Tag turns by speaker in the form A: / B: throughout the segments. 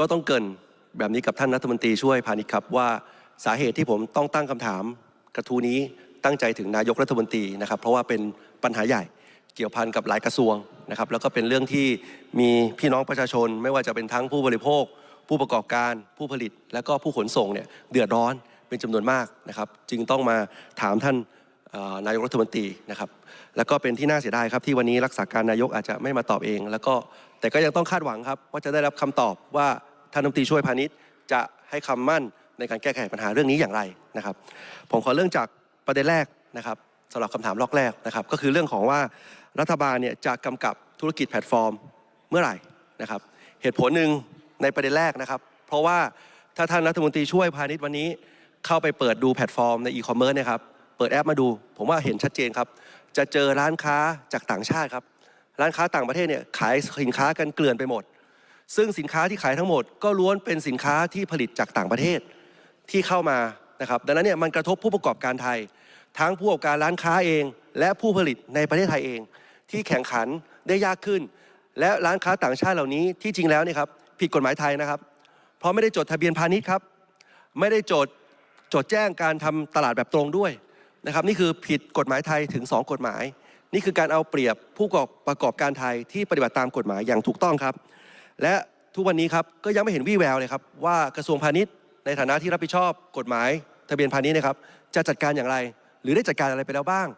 A: ก็ต้องเกินแบบนี้กับท่านรัฐมนตรีช่วยพาณิชย์ครับว่าสาเหตุที่ผมต้องตั้งคำถามกระทู้นี้ตั้งใจถึงนายกรัฐมนตรีนะครับ เพราะว่าเป็นปัญหาใหญ่เกี่ยวพันกับหลายกระทรวงนะครับ แล้วก็เป็นเรื่องที่มีพี่น้องประชาชน ไม่ว่าจะเป็นทั้งผู้บริโภค ผู้ประกอบการผู้ผลิต และก็ผู้ขนส่งเนี่ยเดือดร้อนเป็นจำนวนมากนะครับ จึงต้องมาถามท่านนายกรัฐมนตรีนะครับ แล้วก็เป็นที่น่าเสียดายครับที่วันนี้รักษาการนายกอาจจะไม่มาตอบเอง แล้วก็แต่ก็ยังต้องคาดหวังครับว่าจะได้รับคำตอบว่า ท่านรัฐมนตรีช่วยพาณิชย์จะให้คำมั่นในการแก้ไขปัญหาเรื่องนี้อย่างไรนะครับ ผมขอเริ่มจากประเด็นแรกนะครับสำหรับคำถามล็อกแรกนะครับ ก็คือเรื่องของว่ารัฐบาลเนี่ยจะกำกับธุรกิจแพลตฟอร์มเมื่อไหร่นะครับ เหตุผลหนึ่งในประเด็นแรกนะครับ เพราะว่าถ้าท่านรัฐมนตรีช่วยพาณิชย์วันนี้เข้าไปเปิดดูแพลตฟอร์มในอีคอมเมิร์ซเนี่ยครับเปิดแอปมาดู ผมว่าเห็นชัดเจนครับ จะเจอร้านค้าจากต่างชาติครับ ร้านค้าต่างประเทศเนี่ยขายสินค้ากันเกลื่อนไปหมด ซึ่งสินค้าที่ขายทั้งหมดก็ล้วนเป็นสินค้าที่ผลิตจากต่างประเทศที่เข้ามานะครับดังนั้นเนี่ยมันกระทบผู้ประกอบการไทย ทั้งผู้ประกอบการร้านค้าเอง และผู้ผลิตในประเทศไทยเอง ที่แข่งขันได้ยากขึ้น และร้านค้าต่างชาติเหล่านี้ที่จริงแล้วเนี่ยครับผิดกฎหมายไทยนะครับ เพราะไม่ได้จดทะเบียนพาณิชย์ครับ ไม่ได้จดจดแจ้งการทำตลาดแบบตรงด้วยนะครับนี่คือผิดกฎหมายไทยถึง 2 กฎหมาย นี่คือการเอาเปรียบผู้ประกอบการไทยที่ปฏิบัติตามกฎหมายอย่างถูกต้องครับ และทุกวันนี้ครับก็ยังไม่เห็นวี่แววเลยครับว่ากระทรวงพาณิชย์ในฐานะที่รับผิดชอบกฎหมาย ทะเบียนพาณิชย์นะครับจะจัดการอย่างไร หรือได้จัดการอะไรไปแล้วบ้าง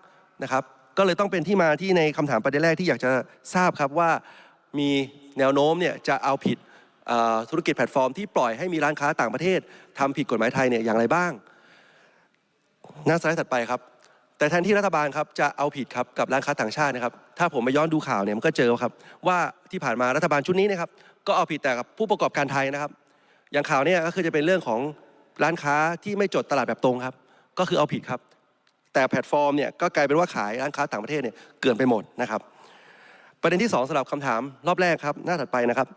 A: นะครับก็เลยต้องเป็นที่มาที่ในคำถามประเด็นแรกที่อยากจะทราบครับว่ามีแนวโน้มเนี่ยจะเอาผิดธุรกิจแพลตฟอร์มที่ปล่อยให้มีร้านค้าต่างประเทศทำผิดกฎหมายไทยเนี่ยอย่างไรบ้าง หน้าสไลด์ถัดไปครับ แต่แทนที่รัฐบาลครับจะเอาผิดครับกับร้านค้าต่างชาตินะครับถ้าผมไปย้อนดูข่าวเนี่ยมันก็เจอครับว่าที่ผ่านมารัฐบาลชุดนี้นะครับ ก็เอาผิดแต่กับผู้ประกอบการไทยนะครับ อย่างข่าวเนี่ยก็คือจะเป็นเรื่องของร้านค้าที่ไม่จดตลาดแบบตรงครับ ก็คือเอาผิดครับ แต่แพลตฟอร์มเนี่ยก็กลายเป็นว่าขายร้านค้าต่างประเทศเนี่ยเกินไปหมดนะครับ ประเด็นที่สองสำหรับคำถามรอบแรกครับ หน้าถัดไปนะครับ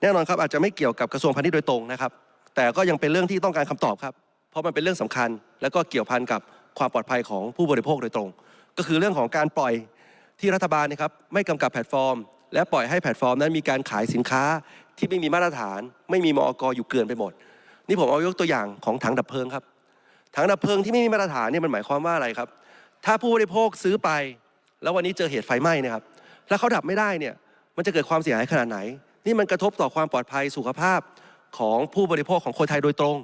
A: แน่นอนครับอาจจะไม่เกี่ยวกับกระทรวงพาณิชย์โดยตรงนะครับ แต่ก็ยังเป็นเรื่องที่ต้องการคำตอบครับ เพราะมันเป็นเรื่องสำคัญ แล้วก็เกี่ยวพันกับความปลอดภัยของผู้บริโภคโดยตรง ก็คือเรื่องของการปล่อยที่รัฐบาลนะครับไม่กำกับแพลตฟอร์ม และปล่อยให้แพลตฟอร์มนั้นมีการขายสินค้าที่ไม่มีมาตรฐาน ไม่มีมอกอยู่เกินไปหมด นี่ผมเอายกตัวอย่างของถังดับเพลิงครับถังดับเพลิงที่ไม่มีมาตรฐานเนี่ยมันหมายความว่าอะไรครับ ถ้าผู้บริโภคซื้อไป แล้ววันนี้เจอเหตุไฟไหม้เนะครับแล้วเขาดับไม่ได้เนี่ยมันจะเกิดความเสียหายขนาดไหน นี่มันกระทบต่อความปลอดภัยสุขภาพของผู้บริโภคของคนไทยโดยตรง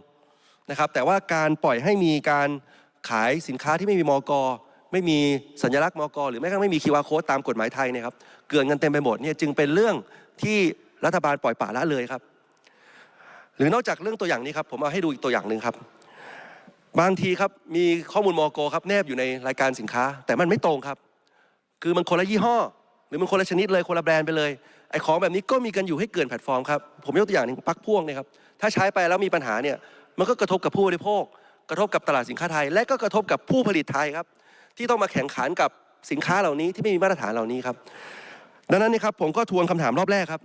A: นะครับแต่ว่าการปล่อยให้มีการขายสินค้าที่ไม่มีมอก ไม่มีสัญลักษณ์มอกหรือแม้กระทั่งไม่มี QR code ตามกฎหมายไทยเนะครับเกินกันเต็มไปหมดเนี่ยจึงเป็นเรื่องที่รัฐบาลปล่อยปละละเลยครับ หรือนอกจากเรื่องตัวอย่างนี้ครับผมเอาให้ดูอีกตัวอย่างหนึ่งครับ บางทีครับมีข้อมูลมอกครับแนบอยู่ในรายการสินค้า แต่มันไม่ตรงครับ คือมันคนละยี่ห้อ หรือมันคนละชนิดเลยคนละแบรนด์ไปเลยไอ้ของแบบนี้ก็มีกันอยู่ให้เกินแพลตฟอร์มครับผมยกตัวอย่างหนึ่งปักพ่วงเนี่ยครับถ้าใช้ไปแล้วมีปัญหาเนี่ยมันก็กระทบกับผู้บริโภค กระทบกับตลาดสินค้าไทย และก็กระทบกับผู้ผลิตไทยครับ ที่ต้องมาแข่งขันกับสินค้าเหล่านี้ที่ไม่มีมาตรฐานเหล่านี้ครับ ดังนั้นนี่ครับผมก็ทวงคำถามรอบแรกครับ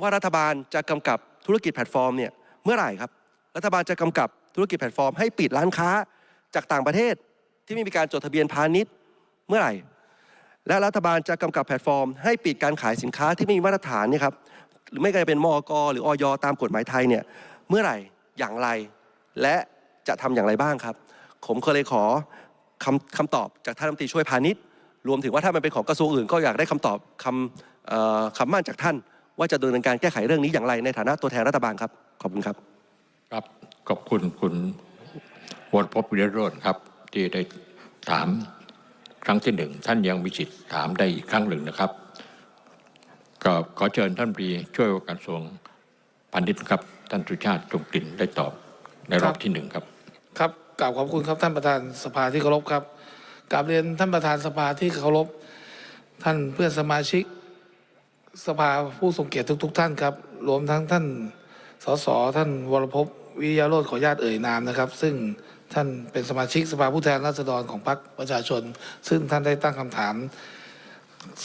A: ว่ารัฐบาลจะกำกับธุรกิจแพลตฟอร์มเนี่ยเมื่อไหร่ครับ รัฐบาลจะกำกับธุรกิจแพลตฟอร์มให้ปิดร้านค้าจากต่างประเทศที่ไม่มีการจดทะเบียนพาณิชย์เมื่อไหร่ และรัฐบาลจะกำกับแพลตฟอร์ม ให้ปิดการขายสินค้าที่ไม่มีมาตรฐานเนี่ยครับหรือไม่ก็จะเป็นมอกหรือออยตามกฎหมายไทยเนี่ยเมื่อไหร่อย่างไร และจะทำอย่างไรบ้างครับ ผมก็เลยขอ คำคำตอบจากท่านรัฐมนตรีช่วยพาณิชย์รวมถึงว่าถ้ามันเป็นของกระทรวงอื่น ก็อยากได้คำตอบคำเอ่อคำมั่นจากท่าน ว่าจะดำเนินการแก้ไขเรื่องนี้อย่างไรในฐานะตัวแทนรัฐบาลครับ ขอบคุณครับ
B: ครับขอบคุณคุณวรพบวิรโรจน์ครับ ที่ได้ถามครั้งที่หนึ่งท่านยังมีสิทธิ์ถามได้อีกครั้งหนึ่งนะครับ ก็ขอเชิญท่านปรีช่วยว่าการกระทรวงพาณิชย์ครับ ท่านสุชาติจงกลิ่นได้ตอบในรอบที่หนึ่งครับ
C: ครับก ราบขอบคุณครับท่านประธานสภาที่เคารพครับกราบเรียนท่านประธานสภาที่เคารพท่านเพื่อนสมาชิกสภาผู้ทรงเกียรติทุก ๆ ท่านครับรวมทั้งท่านสสท่านวรพบวิยาโรธขออนุญาตเอ่ยนามนะครับ ซึ่งท่านเป็นสมาชิกสภาผู้แทนราษฎรของพรรคประชาชน ซึ่งท่านได้ตั้งคำถาม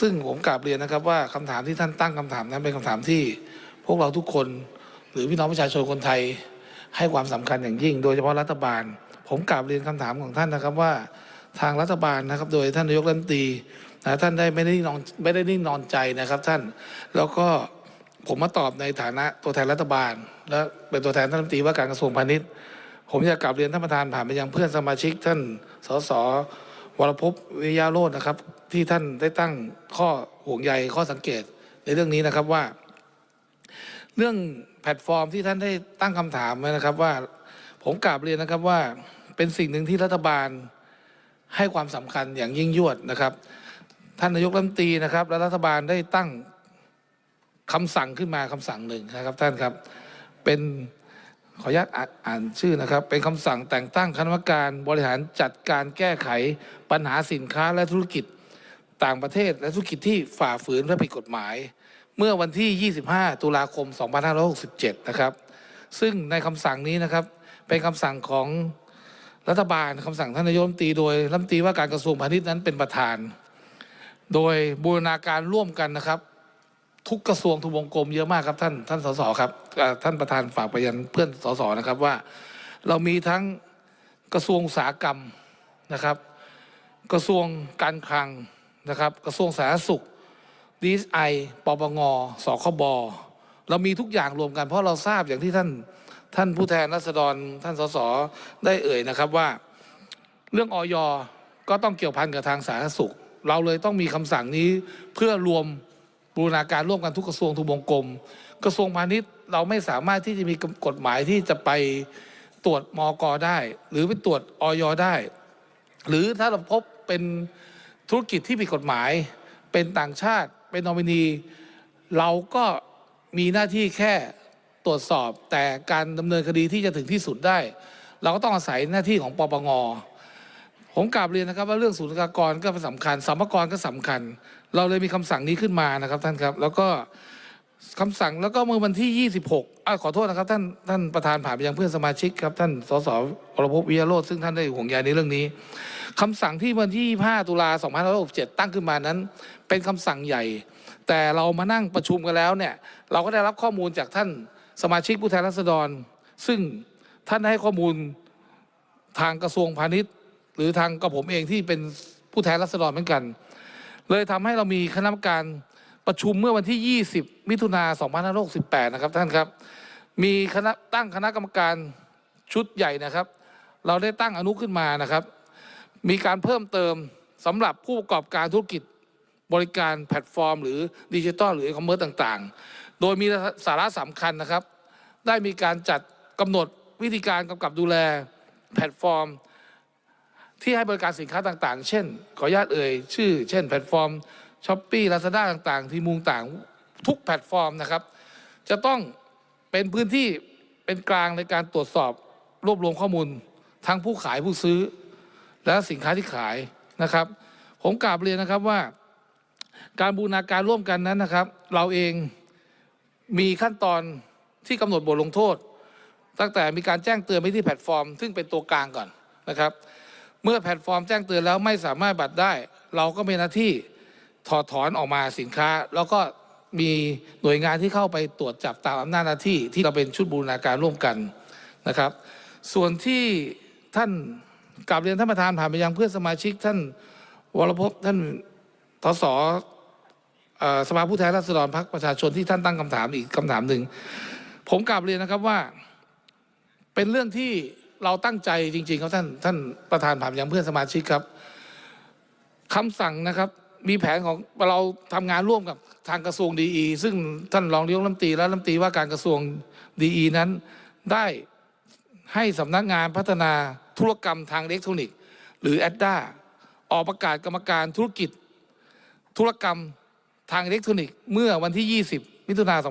C: ซึ่งผมกราบเรียนนะครับว่าคำถามที่ท่านตั้งคำถามนั้นเป็นคำถามที่พวกเราทุกคน หรือพี่น้องประชาชนคนไทยให้ความสำคัญอย่างยิ่ง โดยเฉพาะรัฐบาล ผมกราบเรียนคำถามของท่านนะครับว่าทางรัฐบาลนะครับ โดยท่านนายกรัฐมนตรีนะท่านได้ไม่ได้นิ่งนอนไม่ได้นิ่งนอนใจนะครับท่านแล้วก็ผมมาตอบในฐานะตัวแทนรัฐบาล และเป็นตัวแทนท่านรัฐมนตรีว่าการกระทรวงพาณิชย์ ผมอยากกลับเรียนท่านประธานผ่านไปยังเพื่อนสมาชิกท่านสสวรพพวิยาโรจน์นะครับ ที่ท่านได้ตั้งข้อห่วงใยข้อสังเกตในเรื่องนี้นะครับว่า เรื่องแพลตฟอร์มที่ท่านได้ตั้งคำถามนะครับว่า ผมกราบเรียนนะครับว่า เป็นสิ่งหนึ่งที่รัฐบาลให้ความสำคัญอย่างยิ่งยวดนะครับ ท่านนายกรัฐมนตรีนะครับ และรัฐบาลได้ตั้งคำสั่งขึ้นมาคำสั่งหนึ่งนะครับ ท่านครับเป็นขออนุญาตอ่านชื่อนะครับ เป็นคำสั่งแต่งตั้งคณะกรรมการบริหารจัดการแก้ไขปัญหาสินค้าและธุรกิจต่างประเทศและธุรกิจที่ฝ่าฝืนและผิดกฎหมาย เมื่อวันที่ 25 ตุลาคม 2567 นะครับ ซึ่งในคำสั่งนี้นะครับ เป็นคำสั่งของ รัฐบาลคำสั่งท่านนายกรัฐมนตรีโดยรัฐมนตรีว่าการกระทรวงพาณิชย์นั้นเป็นประธาน โดยบูรณาการร่วมกันนะครับ ทุกกระทรวงทุกวงกลมเยอะมากครับท่านท่านสสครับท่านประธานฝากไปยันเพื่อนสสนะครับว่า เรามีทั้งกระทรวงอุตสาหกรรมนะครับ กระทรวงการคลังนะครับ กระทรวงสาธารณสุขดีไอปปงสคบเรามีทุกอย่างรวมกันเพราะเราทราบอย่างที่ท่าน ท่านผู้แทนรัษฎรท่านสสได้เอ่ยนะครับว่า เรื่องออยก็ต้องเกี่ยวพันกับทางสาธารณสุข เราเลยต้องมีคำสั่งนี้เพื่อรวมบูรณาการร่วมกันทุกกระทรวงทุกวงกลม กระทรวงพาณิชย์เราไม่สามารถที่จะมีกฎหมายที่จะไปตรวจมอกได้ หรือไปตรวจออยได้ หรือถ้าเราพบเป็นธุรกิจที่ผิดกฎหมาย เป็นต่างชาติเป็นนอมินี เราก็มีหน้าที่แค่ ตรวจสอบ แต่การดำเนินคดีที่จะถึงที่สุดได้ เราก็ต้องอาศัยหน้าที่ของปปงผมกราบเรียนนะครับว่าเรื่องศูนย์กากรก็เป็นสำคัญสัมภากรก็สำคัญ เราเลยมีคำสั่งนี้ขึ้นมานะครับท่านครับ แล้วก็คำสั่งแล้วก็เมื่อวันที่ 26อะขอโทษนะครับท่านท่านประธานผ่านไปยังเพื่อนสมาชิกครับท่านสสวรพวิยโรธซึ่งท่านได้ห่วงใยในเรื่องนี้คำสั่งที่วันที่ 25 ตุลา2567ตั้งขึ้นมานั้น เป็นคำสั่งใหญ่ แต่เรามานั่งประชุมกันแล้วเนี่ยเราก็ได้รับข้อมูลจากท่าน สมาชิกผู้แทนราษฎร ซึ่งท่านให้ข้อมูลทางกระทรวงพาณิชย์ หรือทางกับผมเองที่เป็นผู้แทนรัษฎรเหมือนกัน เลยทำให้เรามีคณะกรรมการประชุมเมื่อวันที่ 20 มิถุนา2568 นะครับท่านครับ มีคณะตั้งคณะกรรมการชุดใหญ่นะครับ เราได้ตั้งอนุขึ้นมานะครับ มีการเพิ่มเติมสำหรับผู้ประกอบการธุรกิจบริการแพลตฟอร์ม หรือดิจิทัลหรืออีคอมเมิร์ซต่างๆ โดยมีสาระสำคัญนะครับ ได้มีการจัดกำหนดวิธีการกำกับดูแลแพลตฟอร์ม ที่ให้บริการสินค้าต่างๆ เช่น ขออนุญาตเอ่ยชื่อ เช่น แพลตฟอร์มช้อปปี้ลาซาด้าต่างๆ ที่มุงต่างทุกแพลตฟอร์มนะครับ จะต้องเป็นพื้นที่เป็นกลางในการตรวจสอบรวบรวมข้อมูล ทั้งผู้ขายผู้ซื้อ และสินค้าที่ขายนะครับ ผมกราบเรียนนะครับว่า การบูรณาการร่วมกันนั้นนะครับ เราเอง มีขั้นตอนที่กำหนดบทลงโทษ ตั้งแต่มีการแจ้งเตือนไปที่แพลตฟอร์ม ซึ่งเป็นตัวกลางก่อนนะครับ เมื่อแพลตฟอร์มแจ้งเตือนแล้วไม่สามารถบัตรได้ เราก็มีหน้าที่ถอดถอนออกมาสินค้า แล้วก็มีหน่วยงานที่เข้าไปตรวจจับตามอำนาจหน้าที่ที่เราเป็นชุดบูรณาการร่วมกันนะครับ ส่วนที่ท่านกลับเรียนท่านประธานผ่านไปยังเพื่อนสมาชิกท่านวรพพท่านทศ สภาผู้แทนราษฎรพรรคประชาชนที่ท่านตั้งคำถามอีกคำถามหนึ่งผมกลับเรียนนะครับว่า เป็นเรื่องที่เราตั้งใจจริง ๆ ครับท่านท่านประธานผ่านยังเพื่อนสมาชิกครับคำสั่งนะครับมีแผนของเราทำงานร่วมกับทางกระทรวงดีอีซึ่งท่านรองนายกรัฐมนตรีและรัฐมนตรีว่าการกระทรวงดีอีนั้น ได้ให้สำนักงานพัฒนาธุรกรรมทางอิเล็กทรอนิกส์ หรือแอดด้าออกประกาศกรรมการธุรกิจธุรกรรม ทางอิเล็กทรอนิกส์เมื่อวันที่ 20 มิถุนายน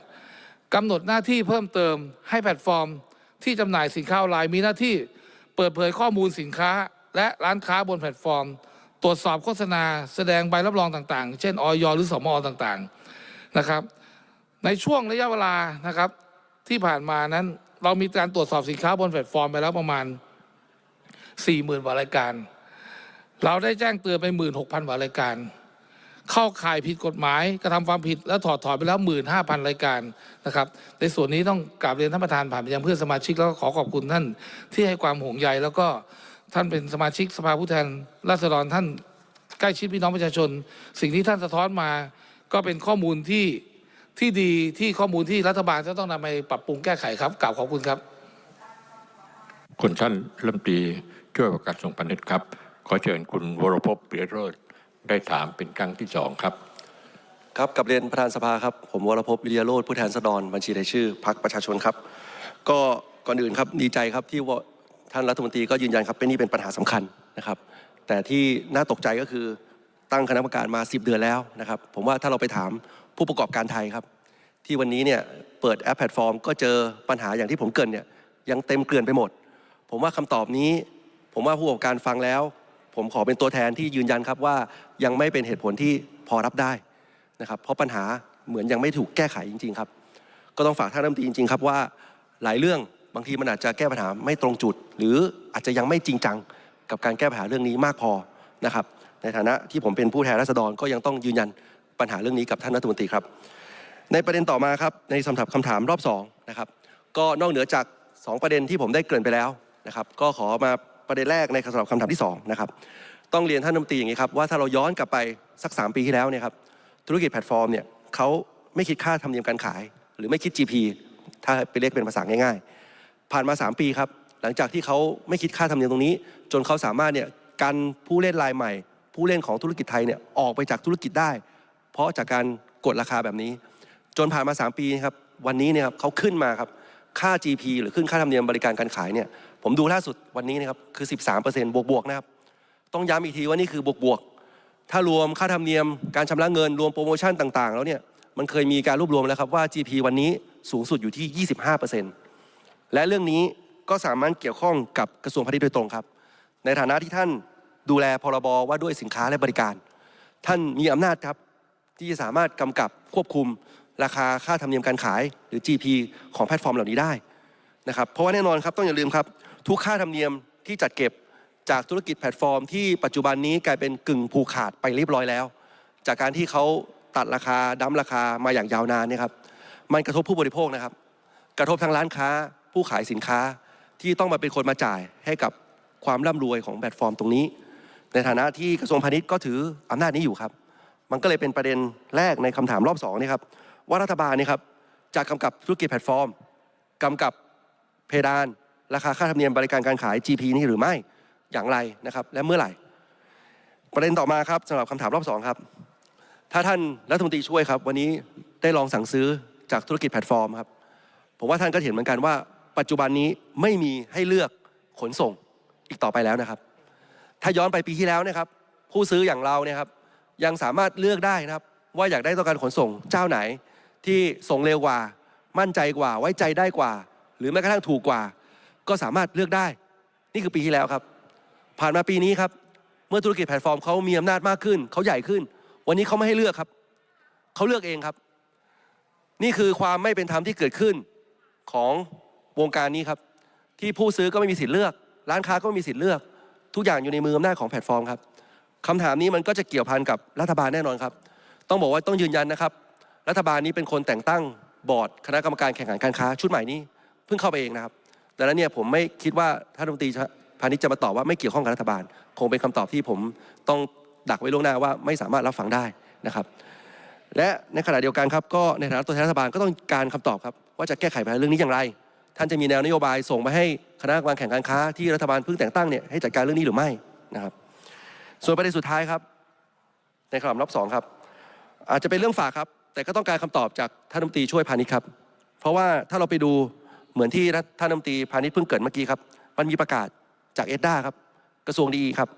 C: 2568กำหนดหน้าที่เพิ่มเติมให้แพลตฟอร์ม ที่จำหน่ายสินค้าออนไลน์มีหน้าที่เปิดเผยข้อมูลสินค้า และร้านค้าบนแพลตฟอร์ม ตรวจสอบโฆษณา แสดงใบรับรองต่างๆ เช่นออยหรือสมอต่างๆนะครับในช่วงระยะเวลานะครับที่ผ่านมานั้นเรามีการตรวจสอบสินค้าบนแพลตฟอร์มไปแล้วประมาณ 40,000กว่ารายการ เราได้แจ้งเตือนไป 16,000กว่ารายการ เข้าข่ายผิดกฎหมายกระทำความผิดและถอดถอนไปแล้ว 15,000 รายการนะครับ ในส่วนนี้ต้องกราบเรียนท่านประธานผ่านไปยังเพื่อนสมาชิกแล้วก็ขอขอบคุณท่านที่ให้ความห่วงใยแล้วก็ท่านเป็นสมาชิกสภาผู้แทนราษฎรท่านใกล้ชิดพี่น้องประชาชน สิ่งที่ท่านสะท้อนมา ก็เป็นข้อมูลที่ที่ดีที่ข้อมูลที่รัฐบาลจะต้องนำไปปรับปรุงแก้ไขครับกล่าวขอบคุณครับ
B: คุณท่านรัฐมนตรีช่วยประกาศส่งพาณิชย์ครับ ขอเชิญคุณวรพเปียโรธ ได้ถามเป็นครั้งที่สองครับ
A: ครับกับเรียนประธานสภาครับ ผมวรพวิริยโรธผู้แทนสดรบัญชีรายชื่อพรรคประชาชนครับ ก็ก่อนอื่นครับดีใจครับที่ท่านรัฐมนตรีก็ยืนยันครับเป็นนี่เป็นปัญหาสำคัญนะครับ แต่ที่น่าตกใจก็คือตั้งคณะกรรมการมา 10 เดือนแล้วนะครับ ผมว่าถ้าเราไปถามผู้ประกอบการไทยครับ ที่วันนี้เนี่ยเปิดแอปแพลตฟอร์ม ก็เจอปัญหาอย่างที่ผมเกินเนี่ยยังเต็มเกลื่อนไปหมด ผมว่าคำตอบนี้ ผมว่าผู้ประกอบการฟังแล้ว ผมขอเป็นตัวแทนที่ยืนยันครับว่ายังไม่เป็นเหตุผลที่พอรับได้นะครับ เพราะปัญหาเหมือนยังไม่ถูกแก้ไขจริง ๆ ครับ ก็ต้องฝากท่านรัฐมนตรีจริง ๆ ครับว่าหลายเรื่องบางทีมันอาจจะแก้ปัญหาไม่ตรงจุด หรืออาจจะยังไม่จริงจังกับการแก้ปัญหาเรื่องนี้มากพอนะครับ ในฐานะที่ผมเป็นผู้แทนราษฎรก็ยังต้องยืนยันปัญหาเรื่องนี้กับท่านรัฐมนตรีครับ ในประเด็นต่อมาครับในสำทับคำถามรอบ2นะครับก็นอกเหนือจาก 2 ประเด็นที่ผมได้เกริ่นไปแล้วนะครับ ก็ขอมา ประเด็นแรกในสำหรับคำถามที่2นะครับต้องเรียนท่านรัฐมนตรีอย่างนี้ครับว่าถ้าเราย้อนกลับไปสัก 3 ปีที่แล้วเนี่ยครับธุรกิจแพลตฟอร์มเนี่ยเขาไม่คิดค่าธรรมเนียมการขาย หรือไม่คิด GP ถ้าไปเรียกเป็นภาษาง่าย ๆ ผ่านมา 3 ปีครับหลังจากที่เขาไม่คิดค่าธรรมเนียมตรงนี้ จนเขาสามารถเนี่ยกันผู้เล่นรายใหม่ ผู้เล่นของธุรกิจไทยเนี่ยออกไปจากธุรกิจได้ เพราะจากการกดราคาแบบนี้ จนผ่านมา 3 ปีครับวันนี้เนี่ยครับเขาขึ้นมาครับค่า GP หรือขึ้นค่าธรรมเนียมบริการการขายเนี่ย ผมดูล่าสุดวันนี้นะครับคือ 13%บวกๆนะครับ ต้องย้ำอีกทีว่านี่คือบวกๆถ้ารวมค่าธรรมเนียมการชำระเงินรวมโปรโมชั่นต่างๆ แล้วเนี่ยมันเคยมีการรวบรวมแล้วครับว่า GP วันนี้สูงสุดอยู่ที่ 25%และเรื่องนี้ก็สามารถเกี่ยวข้องกับกระทรวงพาณิชย์โดยตรงครับ ในฐานะที่ท่านดูแลพรบว่าด้วยสินค้าและบริการ ท่านมีอำนาจครับที่จะสามารถกำกับควบคุมราคาค่าธรรมเนียมการขายหรือ GP ของแพลตฟอร์มเหล่านี้ได้นะครับเพราะว่าแน่นอนครับต้องอย่าลืมครับ ทุกค่าธรรมเนียมที่จัดเก็บจากธุรกิจแพลตฟอร์ม ที่ปัจจุบันนี้กลายเป็นกึ่งผูกขาดไปเรียบร้อยแล้ว จากการที่เขาตัดราคาดั้มราคามาอย่างยาวนานเนี่ยครับมันกระทบผู้บริโภคนะครับ กระทบทางร้านค้า ผู้ขายสินค้าที่ต้องมาเป็นคนมาจ่ายให้กับความร่ำรวยของแพลตฟอร์มตรงนี้ ในฐานะที่กระทรวงพาณิชย์ก็ถืออำนาจนี้อยู่ครับ มันก็เลยเป็นประเด็นแรกในคำถามรอบสองนี่ครับว่ารัฐบาลนี่ครับจะกำกับธุรกิจแพลตฟอร์มกำกับเพดาน ราคาค่าธรรมเนียมบริการการขาย GP นี้หรือไม่อย่างไรนะครับ และเมื่อไหร่ ประเด็นต่อมาครับสำหรับคำถามรอบสองครับ ถ้าท่านรัฐมนตรีช่วยครับ วันนี้ได้ลองสั่งซื้อจากธุรกิจแพลตฟอร์มครับผมว่าท่านก็เห็นเหมือนกันว่า ปัจจุบันนี้ไม่มีให้เลือกขนส่งอีกต่อไปแล้วนะครับ ถ้าย้อนไปปีที่แล้วนะครับ ผู้ซื้ออย่างเราเนี่ยครับยังสามารถเลือกได้นะครับ ว่าอยากได้ต้องการขนส่งเจ้าไหน ที่ส่งเร็วกว่า มั่นใจกว่า ไว้ใจได้กว่า หรือแม้กระทั่งถูกกว่า ก็สามารถเลือกได้ นี่คือปีที่แล้วครับ ผ่านมาปีนี้ครับ เมื่อธุรกิจแพลตฟอร์มเขามีอำนาจมากขึ้นเขาใหญ่ขึ้น วันนี้เขาไม่ให้เลือกครับเขาเลือกเองครับ นี่คือความไม่เป็นธรรมที่เกิดขึ้นของวงการนี้ครับ ที่ผู้ซื้อก็ไม่มีสิทธิ์เลือก ร้านค้าก็ไม่มีสิทธิ์เลือก ทุกอย่างอยู่ในมืออำนาจของแพลตฟอร์มครับคำถามนี้มันก็จะเกี่ยวพันกับรัฐบาลแน่นอนครับ ต้องบอกว่าต้องยืนยันนะครับ รัฐบาลนี้เป็นคนแต่งตั้งบอร์ดคณะกรรมการแข่งขันการค้า ชุดใหม่นี้เพิ่งเข้าไปเองนะครับ ดังนั้นเนี่ยผมไม่คิดว่าท่านรัฐมนตรีพาณิชย์จะมาตอบว่าไม่เกี่ยวข้องกับรัฐบาล คงเป็นคำตอบที่ผมต้องดักไว้ล่วงหน้าว่าไม่สามารถรับฟังได้นะครับ และในขณะเดียวกันครับก็ในฐานะตัวแทนรัฐบาลก็ต้องการคำตอบครับว่าจะแก้ไขปัญหาเรื่องนี้อย่างไร ท่านจะมีแนวนโยบายส่งไปให้คณะกรรมการแข่งการค้าที่รัฐบาลเพิ่งแต่งตั้งเนี่ยให้จัดการเรื่องนี้หรือไม่นะครับ ส่วนประเด็นสุดท้ายครับ ในคำถามรอบสองครับ อาจจะเป็นเรื่องฝากครับ แต่ก็ต้องการคำตอบจากท่านรัฐมนตรีช่วยพาณิชย์ครับ เพราะว่าถ้าเราไปดู เหมือนที่ท่านรัฐมนตรีพาณิชย์เพิ่งเกิดเมื่อกี้ครับ มันมีประกาศจากเอ็ดด้าครับ กระทรวงดีครับ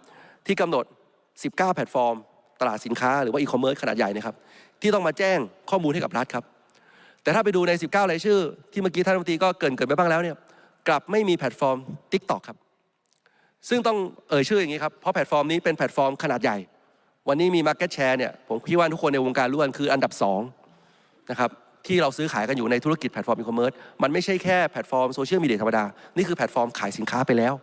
A: ที่กำหนด 19 แพลตฟอร์ม ตลาดสินค้าหรือว่าอีคอมเมิร์ซขนาดใหญ่นะครับ ที่ต้องมาแจ้งข้อมูลให้กับรัฐครับ แต่ถ้าไปดูใน 19 รายชื่อ ที่เมื่อกี้ท่านรัฐมนตรีก็เกินเกินไปบ้างแล้วเนี่ยกลับไม่มีแพลตฟอร์ม TikTok ครับ ซึ่งต้องเอ่ยชื่ออย่างนี้ครับเพราะแพลตฟอร์มนี้เป็นแพลตฟอร์มขนาดใหญ่ วันนี้มี Market Share เนี่ยผมคิดว่าทุกคนในวงการรู้กันคืออันดับ2นะครับ ที่เราซื้อขายกันอยู่ในธุรกิจแพลตฟอร์มอีคอมเมิร์ซมันไม่ใช่แค่แพลตฟอร์มโซเชียลมีเดียธรรมดา นี่คือแพลตฟอร์มขายสินค้าไปแล้ว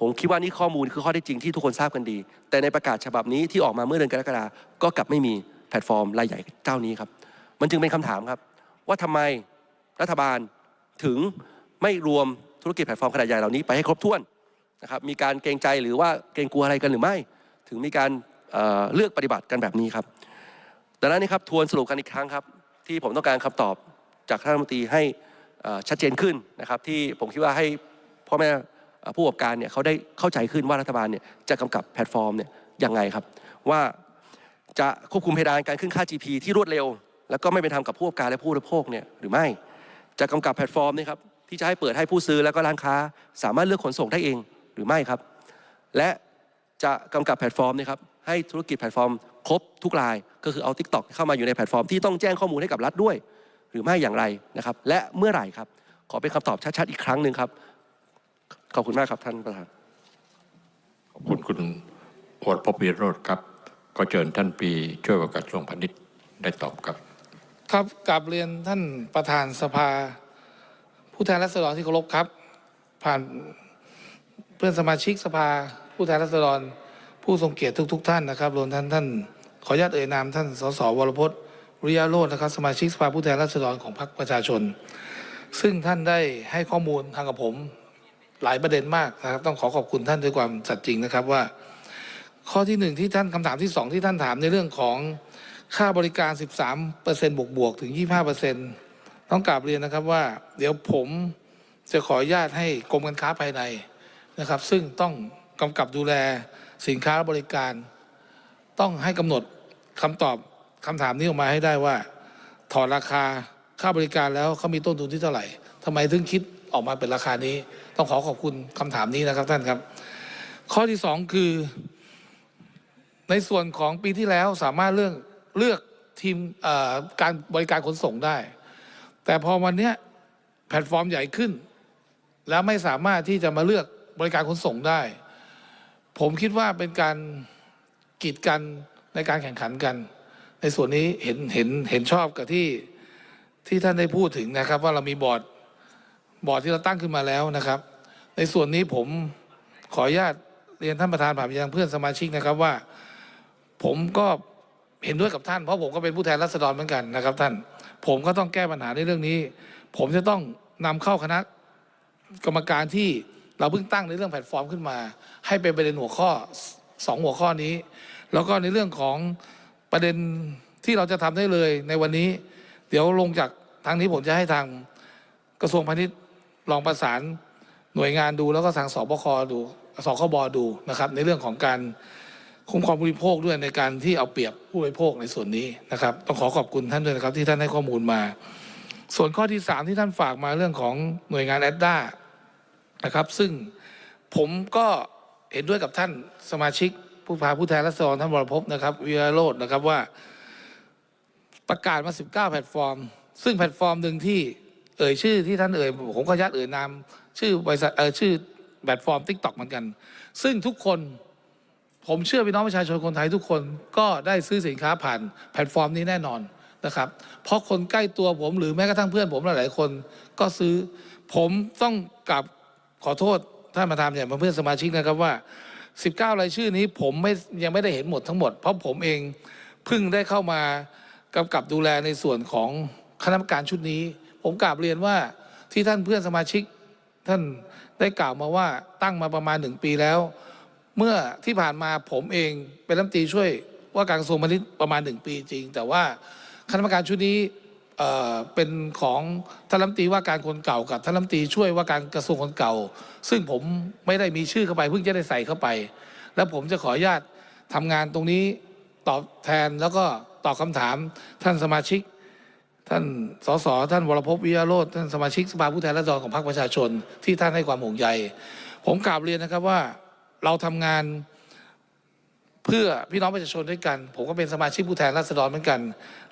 A: ผมคิดว่านี่ข้อมูลคือข้อเท็จจริงที่ทุกคนทราบกันดี แต่ในประกาศฉบับนี้ที่ออกมาเมื่อเดือนกรกฎาคมก็กลับไม่มีแพลตฟอร์มรายใหญ่เจ้านี้ครับ มันจึงเป็นคำถามครับ ว่าทำไมรัฐบาลถึงไม่รวมธุรกิจแพลตฟอร์มขนาดใหญ่เหล่านี้ไปให้ครบถ้วนนะครับมีการเกรงใจหรือว่าเกรงกลัวอะไรกันหรือไม่ ถึงมีการเเลือกปฏิบัติกันแบบนี้ครับดังนั้นนี่ครับทวนสรุปกันอีกครั้งครับ ที่ผมต้องการคำตอบจากท่านรัฐมนตรีให้ชัดเจนขึ้นนะครับ ที่ผมคิดว่าให้พ่อแม่ผู้ประกอบการเนี่ยเขาได้เข้าใจขึ้นว่ารัฐบาลเนี่ยจะกำกับแพลตฟอร์มเนี่ยยังไงครับ ว่าจะควบคุมเพดานการขึ้นค่า GP ที่รวดเร็ว แล้วก็ไม่เป็นธรรมกับผู้ประกอบการและผู้บริโภคเนี่ยหรือไม่จะกำกับแพลตฟอร์มเนี่ยครับที่จะให้เปิดให้ผู้ซื้อแล้วก็ร้านค้า สามารถเลือกขนส่งได้เองหรือไม่ครับ และจะกำกับแพลตฟอร์มนะครับให้ธุรกิจแพลตฟอร์ม ครบทุกราย ก็คือเอา Tik t o อกเข้ามาอยู่ในแพลตฟอร์มที่ต้องแจ้งข้อมูลให้กับรัฐด้วย หรือไม่อย่างไรนะครับ และเมื่อไหร่ครับ ขอเป็นคำตอบชัดๆอีกครั้งหนึ่งครับ ขอบคุณมากครับท่านประธาน
B: ขอบคุณคุณโอวพบวิโรธครับ ก็เชิญท่านปีช่วยว่าการกระทรวงพาณิชย์ได้ตอบครับ
C: ครับกราบเรียนท่านประธานสภา ผู้แทนราษฎรที่เคารพครับ ผ่านเพื่อนสมาชิกสภา ผู้แทนราษฎร ผู้ทรงเกียรติทุก ๆ ท่านนะครับรวมท่านท่าน ขออนุญาตเอ่ยนามท่านสสวรพจน์ริยะโรจน์นะครับสมาชิกสภาผู้แทนราษฎรของพรรคประชาชน ซึ่งท่านได้ให้ข้อมูลทางกับผมหลายประเด็นมากนะครับ ต้องขอขอบคุณท่านด้วยความสัตย์จริงนะครับว่า ข้อที่หนึ่งที่ท่านคำถามที่สองที่ท่านถามในเรื่องของค่าบริการ 13เปอร์เซ็นบวกบวกถึง 25เปอร์เซ็นต้องกราบเรียนนะครับว่า เดี๋ยวผมจะขออนุญาตให้กรมการค้าภายในนะครับ ซึ่งต้องกำกับดูแลสินค้าและบริการ ต้องให้กำหนดคำตอบคำถามนี้ออกมาให้ได้ว่า ถอดราคาค่าบริการแล้วเขามีต้นทุนที่เท่าไหร่ทำไมถึงคิดออกมาเป็นราคานี้ ต้องขอขอบคุณคำถามนี้นะครับท่านครับ ข้อที่สองคือ ในส่วนของปีที่แล้วสามารถเลือกเลือกทีมการบริการขนส่งได้ แต่พอวันนี้แพลตฟอร์มใหญ่ขึ้น แล้วไม่สามารถที่จะมาเลือกบริการขนส่งได้ ผมคิดว่าเป็นการ กีดกันในการแข่งขันกัน ในส่วนนี้เห็นเห็นเห็นชอบกับที่ที่ท่านได้พูดถึงนะครับ ว่าเรามีบอร์ดบอร์ดที่เราตั้งขึ้นมาแล้วนะครับ ในส่วนนี้ผมขออนุญาตเรียนท่านประธานผ่านไปยังเพื่อนสมาชิกนะครับว่า ผมก็เห็นด้วยกับท่านเพราะผมก็เป็นผู้แทนรัษฎรเหมือนกันนะครับท่านผมก็ต้องแก้ปัญหาในเรื่องนี้ ผมจะต้องนำเข้าคณะกรรมการที่เราเพิ่งตั้งในเรื่องแพลตฟอร์มขึ้นมา ให้เป็นประเด็นหัวข้อสองหัวข้อนี้ แล้วก็ในเรื่องของประเด็นที่เราจะทำได้เลยในวันนี้ เดี๋ยวลงจากทางนี้ผมจะให้ทางกระทรวงพาณิชย์ลองประสานหน่วยงานดูแล้วก็ทางสบคดูสคบดูนะครับ ในเรื่องของการคุ้มครองผู้บริโภคด้วยในการที่เอาเปรียบผู้บริโภคในส่วนนี้นะครับ ต้องขอขอบคุณท่านด้วยนะครับ ที่ท่านให้ข้อมูลมา ส่วนข้อที่สามที่ท่านฝากมาเรื่องของหน่วยงานแอดด้านะครับ ซึ่งผมก็เห็นด้วยกับท่านสมาชิก ผู้พาผู้แทนรัศดรท่านวรพนะครับวิรโรจน์นะครับว่าประกาศมา 19 แพลตฟอร์ม ซึ่งแพลตฟอร์มหนึ่งที่เอ่ยชื่อที่ท่านเอ่ยผมก็ยัดเอ่ยนามชื่อบริษัทเอ่อชื่อแพลตฟอร์ม TikTok เหมือนกัน ซึ่งทุกคนผมเชื่อพี่น้องประชาชนคนไทยทุกคนก็ได้ซื้อสินค้าผ่านแพลตฟอร์มนี้แน่นอนนะครับ เพราะคนใกล้ตัวผมหรือแม้กระทั่งเพื่อนผมหลายๆคนก็ซื้อ ผมต้องกลับขอโทษท่านประธานเนี่ยเพื่อนสมาชิกนะครับว่า 19 รายชื่อนี้ผมไม่ยังไม่ได้เห็นหมดทั้งหมด เพราะผมเองเพิ่งได้เข้ามากำกับดูแลในส่วนของคณะกรรมการชุดนี้ ผมกราบเรียนว่าที่ท่านเพื่อนสมาชิก ท่านได้กล่าวมาว่าตั้งมาประมาณหนึ่งปีแล้ว เมื่อที่ผ่านมาผมเองเป็นรัฐมนตรีช่วยว่าการกระทรวงพาณิชย์ประมาณหนึ่งปีจริง แต่ว่าคณะกรรมการชุดนี้ เป็นของท่านรัฐมตีว่าการคนเก่ากับท่านรัฐมตีช่วยว่าการกระทรวงคนเก่า ซึ่งผมไม่ได้มีชื่อเข้าไปเพิ่งจะได้ใส่เข้าไป แล้วผมจะขออนุญาตทำงานตรงนี้ตอบแทนแล้วก็ตอบคำถามท่านสมาชิก ท่านสสท่านวรพวิยาโรธท่านสมาชิกสภาผู้แทนราษฎรของพรรคประชาชน ที่ท่านให้ความห่วงใย ผมกราบเรียนนะครับว่าเราทำงาน เพื่อพี่น้องประชาชนด้วยกัน ผมก็เป็นสมาชิกผู้แทนราษฎรเหมือนกัน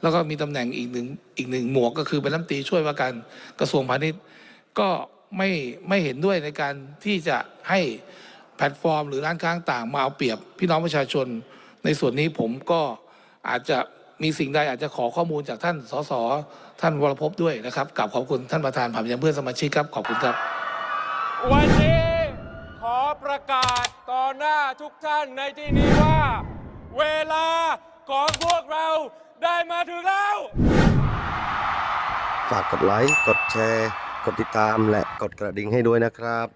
C: แล้วก็มีตำแหน่งอีกหนึ่งอีกหนึ่งหมวกก็คือเป็นรัฐมนตรีช่วยว่าการกระทรวงพาณิชย์ ก็ไม่ไม่เห็นด้วยในการที่จะให้แพลตฟอร์ม หรือร้านค้าต่างมาเอาเปรียบพี่น้องประชาชน ในส่วนนี้ผมก็อาจจะมีสิ่งใดอาจจะขอข้อมูลจากท่านสสท่านวรพด้วยนะครับกลับขอบคุณท่านประธานผ่านยังเพื่อนสมาชิกครับขอบคุณครับ
D: วันนี้ขอประกาศ ต่อหน้าทุกท่านในที่นี้ว่า เวลาของพวกเราได้มาถึงแล้ว
E: ฝากกดไลค์ กดแชร์ กดติดตามและกดกระดิ่งให้ด้วยนะครับ